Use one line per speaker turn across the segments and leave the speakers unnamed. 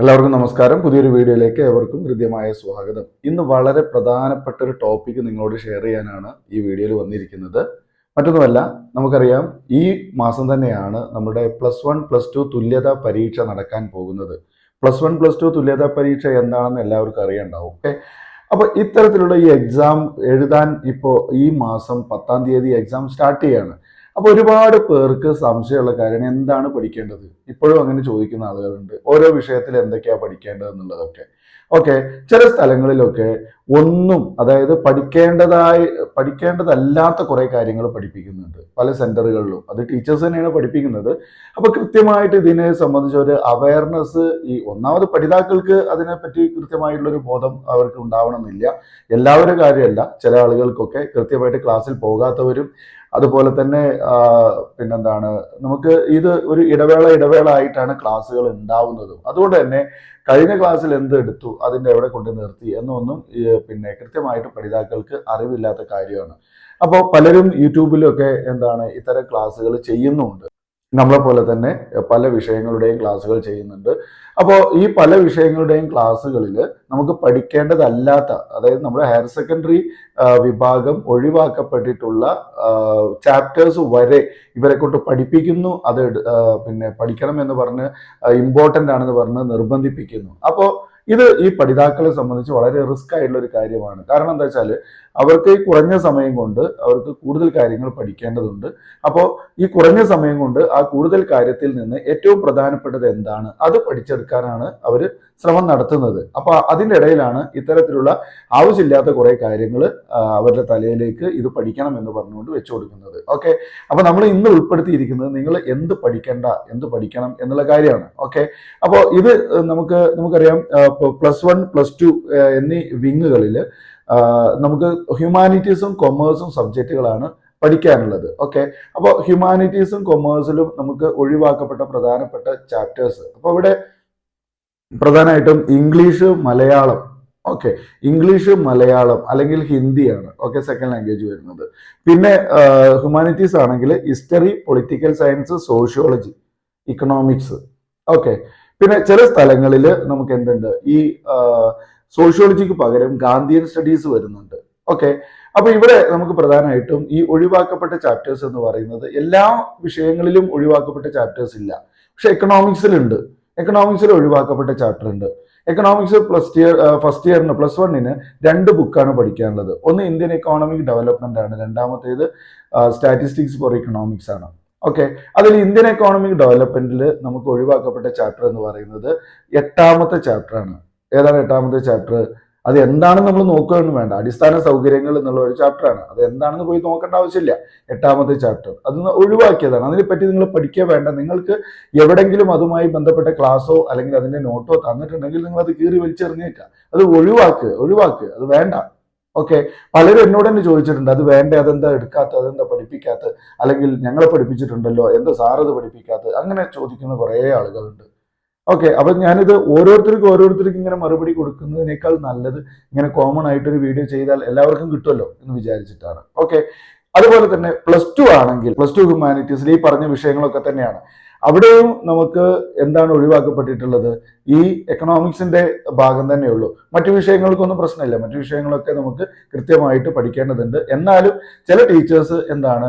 എല്ലാവർക്കും നമസ്കാരം. പുതിയൊരു വീഡിയോയിലേക്ക് ഏവർക്കും ഹൃദ്യമായ സ്വാഗതം. ഇന്ന് വളരെ പ്രധാനപ്പെട്ട ഒരു ടോപ്പിക് നിങ്ങളോട് ഷെയർ ചെയ്യാനാണ് ഈ വീഡിയോയിൽ വന്നിരിക്കുന്നത്. മറ്റൊന്നുമല്ല നമുക്കറിയാം ഈ മാസം തന്നെയാണ് നമ്മുടെ പ്ലസ് വൺ പ്ലസ് ടു തുല്യതാ പരീക്ഷ നടക്കാൻ പോകുന്നത്. പ്ലസ് വൺ പ്ലസ് ടു തുല്യതാ പരീക്ഷ എന്താണെന്ന് എല്ലാവർക്കും അറിയണ്ടാവും ഓക്കെ അപ്പോൾ ഇത്തരത്തിലുള്ള ഈ എക്സാം എഴുതാൻ ഇപ്പോൾ ഈ മാസം പത്താം തീയതി എക്സാം സ്റ്റാർട്ട് ചെയ്യാണ്. അപ്പോൾ ഒരുപാട് പേർക്ക് സംശയമുള്ള കാര്യം എന്താണ് പഠിക്കേണ്ടത്? ഇപ്പോഴും അങ്ങനെ ചോദിക്കുന്ന ആളുകളുണ്ട്. ഓരോ വിഷയത്തിൽ എന്തൊക്കെയാണ് പഠിക്കേണ്ടത് എന്നുള്ളതൊക്കെ. ഓക്കെ ചില സ്ഥലങ്ങളിലൊക്കെ ഒന്നും അതായത് പഠിക്കേണ്ടതായി പഠിക്കേണ്ടതല്ലാത്ത കുറെ കാര്യങ്ങൾ പഠിപ്പിക്കുന്നുണ്ട്. പല സെന്ററുകളിലും. അത് ടീച്ചേഴ്സ് തന്നെയാണ് പഠിപ്പിക്കുന്നത്. അപ്പൊ കൃത്യമായിട്ട് ഇതിനെ സംബന്ധിച്ച ഒരു അവയർനെസ് ഈ ഒന്നാമത് പഠിതാക്കൾക്ക് അതിനെപ്പറ്റി കൃത്യമായിട്ടുള്ളൊരു ബോധം അവർക്ക് ഉണ്ടാവണമെന്നില്ല. എല്ലാവരും കാര്യമല്ല. ചില ആളുകൾക്കൊക്കെ കൃത്യമായിട്ട് ക്ലാസ്സിൽ പോകാത്തവരും അതുപോലെ തന്നെ പിന്നെന്താണ് നമുക്ക് ഇത് ഒരു ഇടവേള ഇടവേള ആയിട്ടാണ് ക്ലാസ്സുകൾ ഉണ്ടാവുന്നതും. അതുകൊണ്ട് തന്നെ കഴിഞ്ഞ ക്ലാസ്സിൽ എന്ത് എടുത്തു അതിന്റെ എവിടെ കൊണ്ട് നിർത്തി എന്നൊന്നും പിന്നെ കൃത്യമായിട്ട് പഠിതാക്കൾക്ക് അറിവില്ലാത്ത കാര്യമാണ്. അപ്പോൾ പലരും യൂട്യൂബിലൊക്കെ എന്താണ് ഇത്തരം ക്ലാസ്സുകൾ ചെയ്യുന്നുമുണ്ട് നമ്മളെ പോലെ തന്നെ പല വിഷയങ്ങളുടെയും ക്ലാസ്സുകൾ ചെയ്യുന്നുണ്ട്. അപ്പോൾ ഈ പല വിഷയങ്ങളുടെയും ക്ലാസ്സുകളിൽ നമുക്ക് പഠിക്കേണ്ടതല്ലാത്ത അതായത് നമ്മുടെ ഹയർ സെക്കൻഡറി വിഭാഗം ഒഴിവാക്കപ്പെട്ടിട്ടുള്ള ചാപ്റ്റേഴ്സ് വരെ ഇവരെ കൊണ്ട് പഠിപ്പിക്കുന്നു അത് പിന്നെ പഠിക്കണം എന്ന് പറഞ്ഞ് ഇമ്പോർട്ടന്റ് ആണെന്ന് പറഞ്ഞ് നിർബന്ധിപ്പിക്കുന്നു. അപ്പോൾ ഇത് ഈ പഠിതാക്കളെ സംബന്ധിച്ച് വളരെ റിസ്ക് ആയിട്ടുള്ള ഒരു കാര്യമാണ്. കാരണം എന്താ വെച്ചാൽ അവർക്ക് ഈ കുറഞ്ഞ സമയം കൊണ്ട് അവർക്ക് കൂടുതൽ കാര്യങ്ങൾ പഠിക്കേണ്ടതുണ്ട്. അപ്പോൾ ഈ കുറഞ്ഞ സമയം കൊണ്ട് ആ കൂടുതൽ കാര്യത്തിൽ നിന്ന് ഏറ്റവും പ്രധാനപ്പെട്ടത് എന്താണ്? അത് പഠിച്ചെടുക്കാനാണ് അവർ ശ്രമം നടത്തുന്നത്. അപ്പോൾ അതിന്റെ ഇടയിലാണ് ഇത്തരത്തിലുള്ള ആവശ്യമില്ലാത്ത കുറേ കാര്യങ്ങൾ അവരുടെ തലയിലേക്ക് ഇത് പഠിക്കണം എന്ന് പറഞ്ഞുകൊണ്ട് വെച്ചു കൊടുക്കുന്നത്. ഓക്കെ? അപ്പോൾ നമ്മൾ ഇന്ന് ഉൾപ്പെടുത്തിയിരിക്കുന്നത് നിങ്ങൾ എന്ത് പഠിക്കേണ്ട എന്ത് പഠിക്കണം എന്നുള്ള കാര്യമാണ്. ഓക്കെ? അപ്പോൾ ഇത് നമുക്ക് നമുക്കറിയാം പ്ലസ് വൺ പ്ലസ് ടു എന്നീ വിങ്ങുകളിൽ നമുക്ക് ഹ്യൂമാനിറ്റീസും കൊമേഴ്സും സബ്ജക്റ്റുകളാണ് പഠിക്കാനുള്ളത്. ഓക്കെ അപ്പോൾ ഹ്യൂമാനിറ്റീസും കൊമേഴ്സിലും നമുക്ക് ഒഴിവാക്കപ്പെട്ട പ്രധാനപ്പെട്ട ചാപ്റ്റേഴ്സ് അപ്പോൾ ഇവിടെ പ്രധാനമായിട്ടും English Malayalam. Okay English Malayalam അല്ലെങ്കിൽ ഹിന്ദിയാണ്. ഓക്കെ സെക്കൻഡ് ലാംഗ്വേജ് വരുന്നത്. പിന്നെ ഹ്യൂമാനിറ്റീസ് ആണെങ്കിൽ history political science sociology economics okay പിന്നെ ചില സ്ഥലങ്ങളിൽ നമുക്ക് എന്തുണ്ട് ഈ സോഷ്യോളജിക്ക് പകരം ഗാന്ധിയൻ സ്റ്റഡീസ് വരുന്നുണ്ട്. ഓക്കെ അപ്പൊ ഇവിടെ നമുക്ക് പ്രധാനമായിട്ടും ഈ ഒഴിവാക്കപ്പെട്ട ചാപ്റ്റേഴ്സ് എന്ന് പറയുന്നത് എല്ലാ വിഷയങ്ങളിലും ഒഴിവാക്കപ്പെട്ട ചാപ്റ്റേഴ്സ് ഇല്ല. പക്ഷെ എക്കണോമിക്സിലുണ്ട് എക്കണോമിക്സിൽ ഒഴിവാക്കപ്പെട്ട ചാപ്റ്റർ ഉണ്ട് എക്കണോമിക്സ് പ്ലസ് ഇയർ ഫസ്റ്റ് ഇയറിന് പ്ലസ് വണ്ണിന് രണ്ട് ബുക്കാണ് പഠിക്കാനുള്ളത്. ഒന്ന് ഇന്ത്യൻ എക്കോണമിക് ഡെവലപ്മെന്റ് ആണ്. രണ്ടാമത്തേത് സ്റ്റാറ്റിസ്റ്റിക്സ് ഫോർ ഇക്കണോമിക്സ് ആണ്. ഓക്കെ അതിൽ ഇന്ത്യൻ എക്കോണമിക് ഡെവലപ്മെന്റിൽ നമുക്ക് ഒഴിവാക്കപ്പെട്ട ചാപ്റ്റർ എന്ന് പറയുന്നത് എട്ടാമത്തെ ചാപ്റ്ററാണ് ഏതാണ് എട്ടാമത്തെ ചാപ്റ്റർ അത് എന്താണെന്ന് നമ്മൾ നോക്കുകയൊന്നും വേണ്ട. അടിസ്ഥാന സൗകര്യങ്ങൾ എന്നുള്ള ഒരു ചാപ്റ്ററാണ് അത് എന്താണെന്ന് പോയി നോക്കേണ്ട ആവശ്യമില്ല. എട്ടാമത്തെ ചാപ്റ്റർ അത് ഒഴിവാക്കിയതാണ്. അതിനെപ്പറ്റി നിങ്ങൾ പഠിക്കുക വേണ്ട. നിങ്ങൾക്ക് എവിടെങ്കിലും അതുമായി ബന്ധപ്പെട്ട ക്ലാസ്സോ അല്ലെങ്കിൽ അതിന്റെ നോട്ടോ തന്നിട്ടുണ്ടെങ്കിൽ നിങ്ങൾ അത് കീറി വലിച്ചെറിഞ്ഞേക്കാം അത് ഒഴിവാക്കുക. ഒഴിവാക്കുക. അത് വേണ്ട. ഓക്കെ. പലരും എന്നോട് തന്നെ ചോദിച്ചിട്ടുണ്ട് അത് വേണ്ട? അതെന്താ എടുക്കാത്ത അതെന്താ പഠിപ്പിക്കാത്ത അല്ലെങ്കിൽ ഞങ്ങളെ പഠിപ്പിച്ചിട്ടുണ്ടല്ലോ? എന്താ സാർ അത് പഠിപ്പിക്കാത്ത അങ്ങനെ ചോദിക്കുന്ന കുറേ ആളുകളുണ്ട്. ഓക്കെ. അപ്പൊ ഞാനിത് ഓരോരുത്തർക്കും ഓരോരുത്തർക്കും ഇങ്ങനെ മറുപടി കൊടുക്കുന്നതിനേക്കാൾ നല്ലത് ഇങ്ങനെ കോമൺ ആയിട്ടൊരു വീഡിയോ ചെയ്താൽ എല്ലാവർക്കും കിട്ടുമല്ലോ എന്ന് വിചാരിച്ചിട്ടാണ്. ഓക്കെ. അതുപോലെ തന്നെ പ്ലസ് ടു ആണെങ്കിൽ പ്ലസ് ടു ഹ്യൂമാനിറ്റീസിൽ ഈ പറഞ്ഞ വിഷയങ്ങളൊക്കെ തന്നെയാണ്. അവിടെയും നമുക്ക് എന്താണ് ഒഴിവാക്കപ്പെട്ടിട്ടുള്ളത്? ഈ എക്കണോമിക്സിന്റെ ഭാഗം തന്നെയുള്ളൂ മറ്റു വിഷയങ്ങൾക്കൊന്നും പ്രശ്നമില്ല. മറ്റു വിഷയങ്ങളൊക്കെ നമുക്ക് കൃത്യമായിട്ട് പഠിക്കേണ്ടതുണ്ട്. എന്നാലും ചില ടീച്ചേഴ്സ് എന്താണ്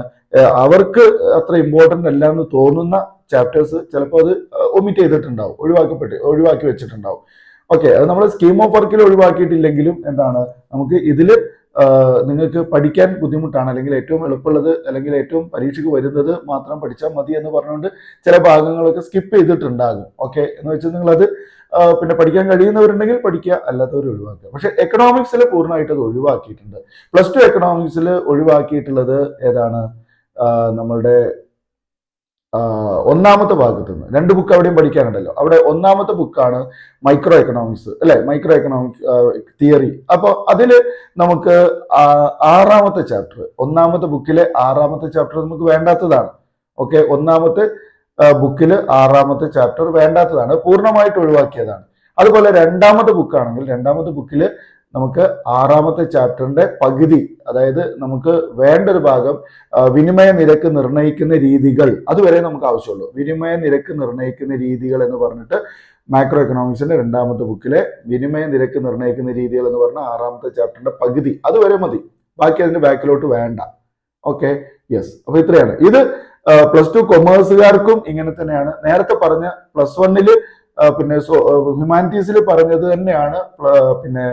അവർക്ക് അത്ര ഇമ്പോർട്ടന്റ് അല്ല എന്ന് തോന്നുന്ന ചാപ്റ്റേഴ്സ് ചിലപ്പോൾ അത് ഒമിറ്റ് ചെയ്തിട്ടുണ്ടാവും. ഒഴിവാക്കപ്പെട്ട് ഒഴിവാക്കി വെച്ചിട്ടുണ്ടാവും. ഓക്കെ അത് നമ്മൾ സ്കീം ഓഫ് വർക്കിൽ ഒഴിവാക്കിയിട്ടില്ലെങ്കിലും എന്താണ് നമുക്ക് ഇതിൽ നിങ്ങൾക്ക് പഠിക്കാൻ ബുദ്ധിമുട്ടാണ്. അല്ലെങ്കിൽ ഏറ്റവും എളുപ്പമുള്ളത് അല്ലെങ്കിൽ ഏറ്റവും പരീക്ഷയ്ക്ക് വരുന്നത് മാത്രം പഠിച്ചാൽ മതി എന്ന് പറഞ്ഞുകൊണ്ട് ചില ഭാഗങ്ങളൊക്കെ സ്കിപ്പ് ചെയ്തിട്ടുണ്ടാകും. ഓക്കെ എന്ന് വെച്ചാൽ നിങ്ങളത് പിന്നെ പഠിക്കാൻ കഴിയുന്നവരുണ്ടെങ്കിൽ പഠിക്കുക അല്ലാത്തവർ ഒഴിവാക്കുക. പക്ഷെ എക്കണോമിക്സിൽ പൂർണമായിട്ട് അത് ഒഴിവാക്കിയിട്ടുണ്ട്. പ്ലസ് ടു എക്കണോമിക്സിൽ ഒഴിവാക്കിയിട്ടുള്ളത് ഏതാണ്? നമ്മളുടെ ഒന്നാമത്തെ ഭാഗത്ത് നിന്ന് രണ്ട് ബുക്ക് അവിടെയും പഠിക്കാനുണ്ടല്ലോ. അവിടെ ഒന്നാമത്തെ ബുക്കാണ് മൈക്രോ എക്കണോമിക്സ് അല്ലെ? മൈക്രോ എക്കണോമിക്സ് തിയറി അപ്പോൾ അതിൽ നമുക്ക് ആറാമത്തെ ചാപ്റ്റർ ഒന്നാമത്തെ ബുക്കിലെ ആറാമത്തെ ചാപ്റ്റർ നമുക്ക് വേണ്ടാത്തതാണ്. ഓക്കെ ഒന്നാമത്തെ ബുക്കിൽ ആറാമത്തെ ചാപ്റ്റർ വേണ്ടാത്തതാണ്. പൂർണമായിട്ട് ഒഴിവാക്കിയതാണ്. അതുപോലെ രണ്ടാമത്തെ ബുക്കാണെങ്കിൽ രണ്ടാമത്തെ ബുക്കിൽ നമുക്ക് ആറാമത്തെ ചാപ്റ്ററിന്റെ പകുതി അതായത് നമുക്ക് വേണ്ട ഒരു ഭാഗം വിനിമയ നിരക്ക് നിർണയിക്കുന്ന രീതികൾ. അതുവരെ നമുക്ക് ആവശ്യമുള്ളൂ. വിനിമയ നിരക്ക് നിർണയിക്കുന്ന രീതികൾ എന്ന് പറഞ്ഞിട്ട് മാക്രോ എക്കണോമിക്സിന്റെ രണ്ടാമത്തെ ബുക്കിലെ വിനിമയ നിരക്ക് നിർണയിക്കുന്ന രീതികൾ എന്ന് പറഞ്ഞ ആറാമത്തെ ചാപ്റ്ററിന്റെ പകുതി. അതുവരെ മതി. ബാക്കി അതിന്റെ ബാക്കിലോട്ട് വേണ്ട. ഓക്കെ? യെസ് അപ്പൊ ഇത്രയാണ്. ഇത് പ്ലസ് ടു കൊമേഴ്സുകാർക്കും ഇങ്ങനെ തന്നെയാണ്. നേരത്തെ പറഞ്ഞ പ്ലസ് വണ്ണിൽ പിന്നെ ഹ്യൂമാനിറ്റീസിൽ പറഞ്ഞത് തന്നെയാണ് പിന്നെ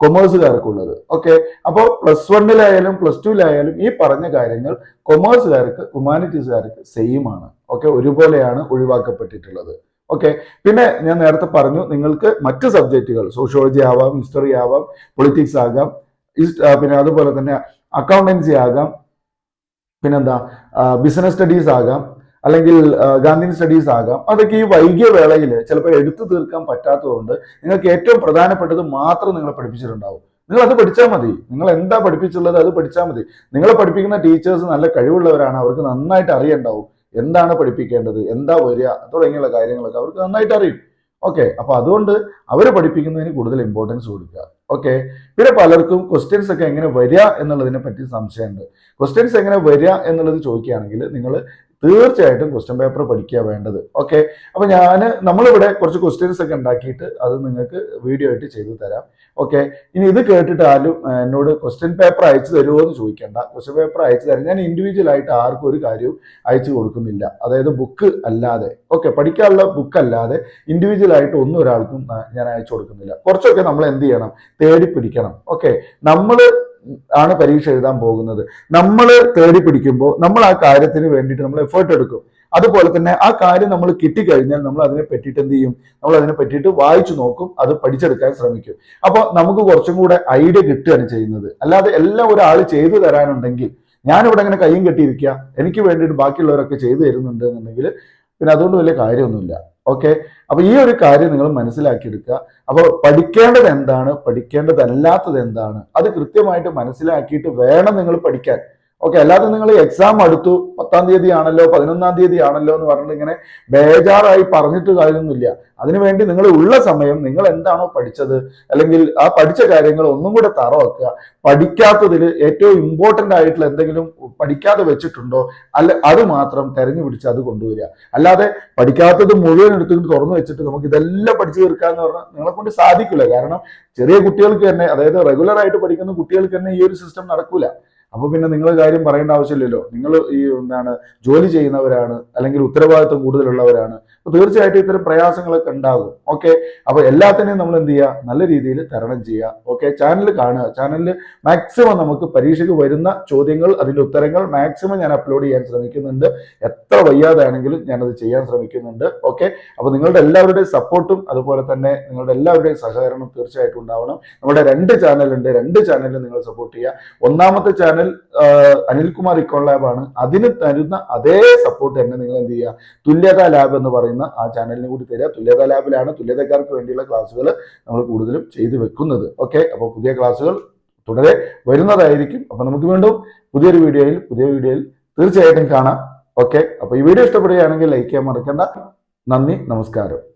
കൊമേഴ്സുകാർക്കുള്ളത് ഓക്കെ അപ്പോൾ പ്ലസ് വണ്ണിലായാലും പ്ലസ് ടുവിലായാലും ഈ പറഞ്ഞ കാര്യങ്ങൾ കൊമേഴ്സുകാർക്ക് ഹ്യൂമാനിറ്റീസുകാർക്ക് സെയിം ആണ്. ഓക്കെ ഒരുപോലെയാണ് ഒഴിവാക്കപ്പെട്ടിട്ടുള്ളത്. ഓക്കെ പിന്നെ ഞാൻ നേരത്തെ പറഞ്ഞു നിങ്ങൾക്ക് മറ്റ് സബ്ജക്റ്റുകൾ സോഷ്യോളജി ആവാം ഹിസ്റ്ററി ആവാം പൊളിറ്റിക്സ് ആകാം പിന്നെ അതുപോലെ തന്നെ അക്കൗണ്ടൻസി ആകാം പിന്നെന്താ ബിസിനസ് സ്റ്റഡീസ് ആകാം അല്ലെങ്കിൽ ഗാന്ധിൻ സ്റ്റഡീസ് ആകാം. അതൊക്കെ ഈ വൈകിയ വേളയിൽ ചിലപ്പോൾ എടുത്തു തീർക്കാൻ പറ്റാത്തതുകൊണ്ട് നിങ്ങൾക്ക് ഏറ്റവും പ്രധാനപ്പെട്ടത് മാത്രം നിങ്ങളെ പഠിപ്പിച്ചിട്ടുണ്ടാവും. നിങ്ങൾ അത് പഠിച്ചാൽ മതി. നിങ്ങൾ എന്താ പഠിപ്പിച്ചുള്ളത് അത് പഠിച്ചാൽ മതി. നിങ്ങളെ പഠിപ്പിക്കുന്ന ടീച്ചേഴ്സ് നല്ല കഴിവുള്ളവരാണ്. അവർക്ക് നന്നായിട്ട് അറിയണ്ടാവും. എന്താണ് പഠിപ്പിക്കേണ്ടത്? എന്താ വരിക? തുടങ്ങിയുള്ള കാര്യങ്ങളൊക്കെ അവർക്ക് നന്നായിട്ട് അറിയും. ഓക്കെ. അപ്പൊ അതുകൊണ്ട് അവർ പഠിപ്പിക്കുന്നതിന് കൂടുതൽ ഇമ്പോർട്ടൻസ് കൊടുക്കുക. ഓക്കെ. പിന്നെ പലർക്കും ക്വസ്റ്റ്യൻസ് ഒക്കെ എങ്ങനെ വരിക എന്നുള്ളതിനെ പറ്റി സംശയമുണ്ട്. ക്വസ്റ്റ്യൻസ് എങ്ങനെ വരിക എന്നുള്ളത് ചോദിക്കുകയാണെങ്കിൽ നിങ്ങൾ തീർച്ചയായിട്ടും ക്വസ്റ്റ്യൻ പേപ്പർ പഠിക്കുക വേണ്ടത്. ഓക്കെ അപ്പൊ ഞാൻ നമ്മളിവിടെ കുറച്ച് ക്വസ്റ്റ്യൻസ് ഒക്കെ ഉണ്ടാക്കിയിട്ട് അത് നിങ്ങൾക്ക് വീഡിയോ ആയിട്ട് ചെയ്തു തരാം. ഓക്കെ ഇനി ഇത് കേട്ടിട്ട് ആരും എന്നോട് ക്വസ്റ്റ്യൻ പേപ്പർ അയച്ചു തരുമോ എന്ന് ചോദിക്കേണ്ട. ക്വസ്റ്റ്യൻ പേപ്പർ അയച്ചു തരാം. ഞാൻ ഇൻഡിവിജ്വൽ ആയിട്ട് ആർക്കും ഒരു കാര്യവും അയച്ചു കൊടുക്കുന്നില്ല. അതായത് ബുക്ക് അല്ലാതെ. ഓക്കെ പഠിക്കാനുള്ള ബുക്ക് അല്ലാതെ ഇൻഡിവിജ്വൽ ആയിട്ട് ഒന്നും ഒരാൾക്കും ഞാൻ അയച്ചു കൊടുക്കുന്നില്ല. കുറച്ചൊക്കെ നമ്മൾ എന്ത് ചെയ്യണം? തേടി പിടിക്കണം. ഓക്കെ നമ്മൾ ആണ് പരീക്ഷ എഴുതാൻ പോകുന്നത്. നമ്മൾ തേടി പിടിക്കുമ്പോൾ നമ്മൾ ആ കാര്യത്തിന് വേണ്ടിയിട്ട് നമ്മൾ എഫേർട്ട് എടുക്കും. അതുപോലെ തന്നെ ആ കാര്യം നമ്മൾ കിട്ടിക്കഴിഞ്ഞാൽ നമ്മൾ അതിനെ പറ്റിയിട്ട് എന്ത് ചെയ്യും? നമ്മൾ അതിനെ പറ്റിയിട്ട് വായിച്ചു നോക്കും അത് പഠിച്ചെടുക്കാൻ ശ്രമിക്കും. അപ്പോൾ നമുക്ക് കുറച്ചും കൂടെ ഐഡിയ കിട്ടുകയാണ് ചെയ്യുന്നത്. അല്ലാതെ എല്ലാം ഒരാൾ ചെയ്തു തരാനുണ്ടെങ്കിൽ ഞാനിവിടെ അങ്ങനെ കയ്യും കെട്ടിയിരിക്കുക എനിക്ക് വേണ്ടിയിട്ട് ബാക്കിയുള്ളവരൊക്കെ ചെയ്തു തരുന്നുണ്ട് എന്നുണ്ടെങ്കിൽ പിന്നെ അതുകൊണ്ട് വലിയ കാര്യമൊന്നുമില്ല. ഓക്കെ? അപ്പൊ ഈ ഒരു കാര്യം നിങ്ങൾ മനസ്സിലാക്കിയെടുക്കുക. അപ്പോൾ പഠിക്കേണ്ടത് എന്താണ്? പഠിക്കേണ്ടതല്ലാത്തത് എന്താണ്? അത് കൃത്യമായിട്ട് മനസ്സിലാക്കിയിട്ട് വേണം നിങ്ങൾ പഠിക്കാൻ. ഓക്കെ അല്ലാതെ നിങ്ങൾ എക്സാം അടുത്തു പത്താം തീയതി ആണല്ലോ പതിനൊന്നാം തീയതി ആണല്ലോ എന്ന് പറഞ്ഞിട്ട് ഇങ്ങനെ ബേജാറായി പറഞ്ഞിട്ട് കാര്യമൊന്നുമില്ല. അതിനുവേണ്ടി നിങ്ങൾ ഉള്ള സമയം നിങ്ങൾ എന്താണോ പഠിച്ചത് അല്ലെങ്കിൽ ആ പഠിച്ച കാര്യങ്ങൾ ഒന്നും കൂടെ തറവാക്കുക. പഠിക്കാത്തതിൽ ഏറ്റവും ഇമ്പോർട്ടന്റ് ആയിട്ടുള്ള എന്തെങ്കിലും പഠിക്കാതെ വെച്ചിട്ടുണ്ടോ അല്ല അത് മാത്രം തെരഞ്ഞു പിടിച്ച് അത് കൊണ്ടുവരിക. അല്ലാതെ പഠിക്കാത്തത് മുഴുവൻ എടുത്തിട്ട് തുറന്നു വെച്ചിട്ട് നമുക്ക് ഇതെല്ലാം പഠിച്ചു തീർക്കാന്ന് പറഞ്ഞാൽ നിങ്ങളെ കൊണ്ട് സാധിക്കില്ല കാരണം ചെറിയ കുട്ടികൾക്ക് തന്നെ അതായത് റെഗുലർ ആയിട്ട് പഠിക്കുന്ന കുട്ടികൾക്ക് തന്നെ ഈ ഒരു സിസ്റ്റം നടക്കൂല. അപ്പൊ പിന്നെ നിങ്ങൾ കാര്യം പറയേണ്ട ആവശ്യമില്ലല്ലോ. നിങ്ങൾ ഈ എന്താണ് ജോലി ചെയ്യുന്നവരാണ് അല്ലെങ്കിൽ ഉത്തരവാദിത്വം കൂടുതലുള്ളവരാണ്. അപ്പൊ തീർച്ചയായിട്ടും ഇത്തരം പ്രയാസങ്ങളൊക്കെ ഉണ്ടാകും. ഓക്കെ? അപ്പൊ എല്ലാത്തിനെയും നമ്മൾ എന്ത് ചെയ്യുക? നല്ല രീതിയിൽ തരണം ചെയ്യുക. ഓക്കെ? ചാനൽ കാണുക. ചാനലിൽ മാക്സിമം നമുക്ക് പരീക്ഷയ്ക്ക് വരുന്ന ചോദ്യങ്ങൾ അതിന്റെ ഉത്തരങ്ങൾ മാക്സിമം ഞാൻ അപ്ലോഡ് ചെയ്യാൻ ശ്രമിക്കുന്നുണ്ട്. എത്ര വയ്യാതാണെങ്കിലും ഞാനത് ചെയ്യാൻ ശ്രമിക്കുന്നുണ്ട്. ഓക്കെ? അപ്പൊ നിങ്ങളുടെ എല്ലാവരുടെയും സപ്പോർട്ടും അതുപോലെ തന്നെ നിങ്ങളുടെ എല്ലാവരുടെയും സഹകരണം തീർച്ചയായിട്ടും ഉണ്ടാവണം. നമ്മുടെ രണ്ട് ചാനലുണ്ട് രണ്ട് ചാനലിൽ നിങ്ങൾ സപ്പോർട്ട് ചെയ്യുക. ഒന്നാമത്തെ ചാനൽ അനിൽകുമാർ ഇക്കോൺ ലാബ് ആണ്. അതിന് തരുന്ന അതേ സപ്പോർട്ട് തന്നെ നിങ്ങൾ എന്ത് ചെയ്യുക? തുല്യത ലാബ് എന്ന് പറയുന്ന ആ ചാനലിന് കൂടി തരിക. തുല്യത ലാബിലാണ് തുല്യതക്കാർക്ക് വേണ്ടിയുള്ള ക്ലാസ്സുകൾ നമ്മൾ കൂടുതലും ചെയ്തു വെക്കുന്നത്. ഓക്കെ അപ്പോൾ പുതിയ ക്ലാസ്സുകൾ തുടരെ വരുന്നതായിരിക്കും. അപ്പൊ നമുക്ക് വീണ്ടും പുതിയൊരു വീഡിയോയിൽ പുതിയ വീഡിയോയിൽ തീർച്ചയായിട്ടും കാണാം. ഓക്കെ അപ്പോൾ ഈ വീഡിയോ ഇഷ്ടപ്പെടുകയാണെങ്കിൽ ലൈക്ക് ചെയ്യാൻ മറക്കണ്ട. നന്ദി നമസ്കാരം.